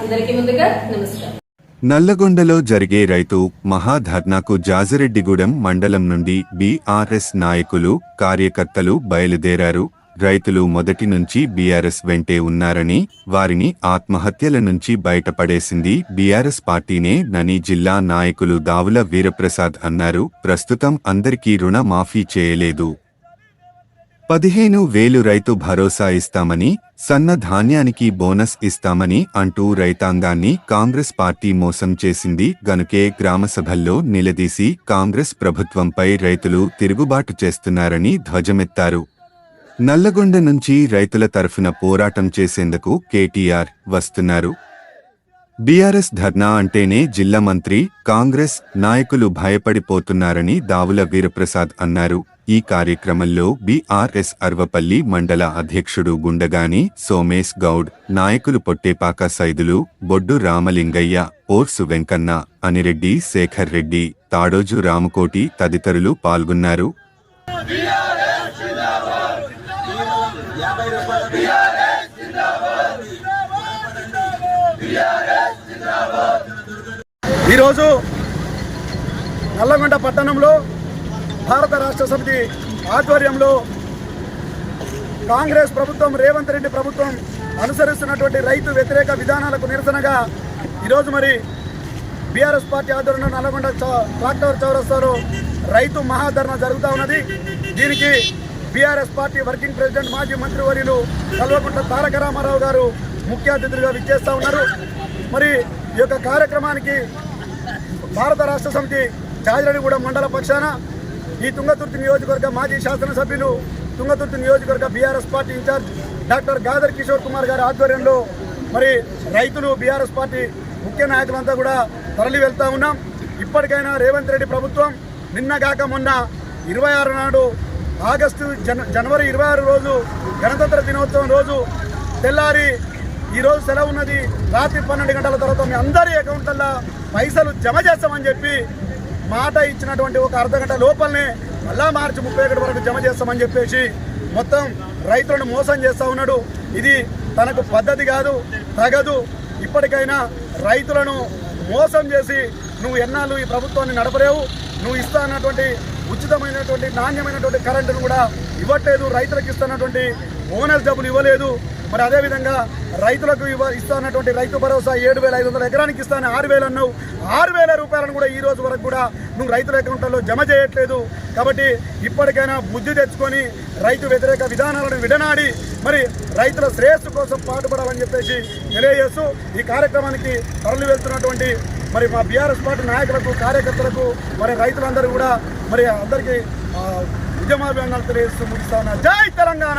ముందుగా నమస్కారం. నల్లగొండలో జరిగే రైతు మహాధర్నాకు జాజిరెడ్డిగూడెం మండలం నుండి బీఆర్ఎస్ నాయకులు కార్యకర్తలు బయలుదేరారు. రైతులు మొదటి నుంచి బీఆర్ఎస్ వెంటే ఉన్నారని వారిని ఆత్మహత్యల నుంచి బయటపడేసింది బీఆర్ఎస్ పార్టీనే నని జిల్లా నాయకులు దావుల వీరప్రసాద్ అన్నారు. ప్రస్తుతం అందరికీ రుణ మాఫీ చేయలేదు. పదిహేను వేలు రైతు భరోసా ఇస్తామని సన్న ధాన్యానికి బోనస్ ఇస్తామని అంటూ రైతాంగాన్ని కాంగ్రెస్ పార్టీ మోసం చేసింది గనుకే గ్రామసభల్లో నిలదీసి కాంగ్రెస్ ప్రభుత్వంపై రైతులు తిరుగుబాటు చేస్తున్నారని ధ్వజమెత్తారు. నల్లగొండ నుంచి రైతుల తరఫున పోరాటం చేసేందుకు కేటీఆర్ వస్తున్నారు. బీఆర్ఎస్ ధర్నా అంటేనే జిల్లా మంత్రి కాంగ్రెస్ నాయకులు భయపడిపోతున్నారని దావుల వీరప్రసాద్ అన్నారు. ఈ కార్యక్రమంలో బీఆర్ఎస్ అర్వపల్లి మండల అధ్యక్షుడు గుండగాని సోమేశ్ గౌడ్ నాయకులు పొట్టేపాక సైదులు బొడ్డు రామలింగయ్య ఓర్సు వెంకన్న అనిరెడ్డి శేఖర్ రెడ్డి తాడోజు రామకోటి తదితరులు పాల్గొన్నారు. ఈరోజు నల్లగొండ పట్టణంలో భారత రాష్ట్ర సమితి ఆధ్వర్యంలో కాంగ్రెస్ ప్రభుత్వం రేవంత్ రెడ్డి ప్రభుత్వం అనుసరిస్తున్నటువంటి రైతు వ్యతిరేక విధానాలకు నిరసనగా ఈరోజు మరి బీఆర్ఎస్ పార్టీ ఆధ్వర్యంలో నల్లగొండ చౌ- ట్రాక్టర్ చౌరస్తాలో రైతు మహాధరణ జరుగుతూ ఉన్నది. దీనికి బీఆర్ఎస్ పార్టీ వర్కింగ్ ప్రెసిడెంట్ మాజీ మంత్రివర్యులు కల్వకుంట్ల తారక రామారావు గారు ముఖ్య అతిథులుగా విచ్చేస్తూ ఉన్నారు. మరి ఈ యొక్క కార్యక్రమానికి భారత రాష్ట్ర సమితి జాజిరెడ్డిగూడ మండల పక్షాన ఈ తుంగతుర్తి నియోజకవర్గ మాజీ శాసనసభ్యులు తుంగతుర్తి నియోజకవర్గ BRS party in charge doctor Gadar Kishore Kumar గారి ఆధ్వర్యంలో మరి రైతులు బీఆర్ఎస్ పార్టీ ముఖ్య నాయకులంతా కూడా తరలి వెళ్తా ఉన్నాం. ఇప్పటికైనా రేవంత్ రెడ్డి ప్రభుత్వం నిన్నగాక మొన్న ఇరవై ఆరు నాడు ఆగస్టు జన జనవరి ఇరవై ఆరు రోజు గణతంత్ర దినోత్సవం రోజు తెల్లారి ఈరోజు సెలవు ఉన్నది. రాత్రి పన్నెండు గంటల తర్వాత మీ అందరి అకౌంట్లలో పైసలు జమ చేస్తామని చెప్పి మాట ఇచ్చినటువంటి ఒక అర్ధ గంట లోపలనే మళ్ళా మార్చి ముప్పై ఒకటి వరకు జమ చేస్తామని చెప్పేసి మొత్తం రైతులను మోసం చేస్తా ఉన్నాడు. ఇది తనకు పద్ధతి కాదు తగదు. ఇప్పటికైనా రైతులను మోసం చేసి నువ్వు ఎన్నాళ్ళు ఈ ప్రభుత్వాన్ని నడపలేవు. నువ్వు ఇస్తా అన్నటువంటి ఉచితమైనటువంటి నాణ్యమైనటువంటి కరెంటును కూడా ఇవ్వట్లేదు. రైతులకు ఇస్తున్నటువంటి బోనస్ డబ్బులు ఇవ్వలేదు. మరి అదేవిధంగా రైతులకు ఇవ్వ ఇస్తున్నటువంటి రైతు భరోసా ఏడు వేల ఐదు వందల ఎకరానికి ఇస్తాను ఆరు వేలు అన్నావు. ఆరు వేల రూపాయలను కూడా ఈ రోజు వరకు కూడా నువ్వు రైతుల అకౌంట్లలో జమ చేయట్లేదు. కాబట్టి ఇప్పటికైనా బుద్ధి తెచ్చుకొని రైతు వ్యతిరేక విధానాలను విడనాడి మరి రైతుల శ్రేయస్సు కోసం పాటుపడాలని చెప్పేసి తెలియజేస్తూ ఈ కార్యక్రమానికి తరలి వెళ్తున్నటువంటి మరి మా బీఆర్ఎస్ పార్టీ నాయకులకు కార్యకర్తలకు మరి రైతులందరూ కూడా మరి అందరికీ ఆ, తెలియజేస్తూ ముగిస్తా ఉన్నా. జై Telangana!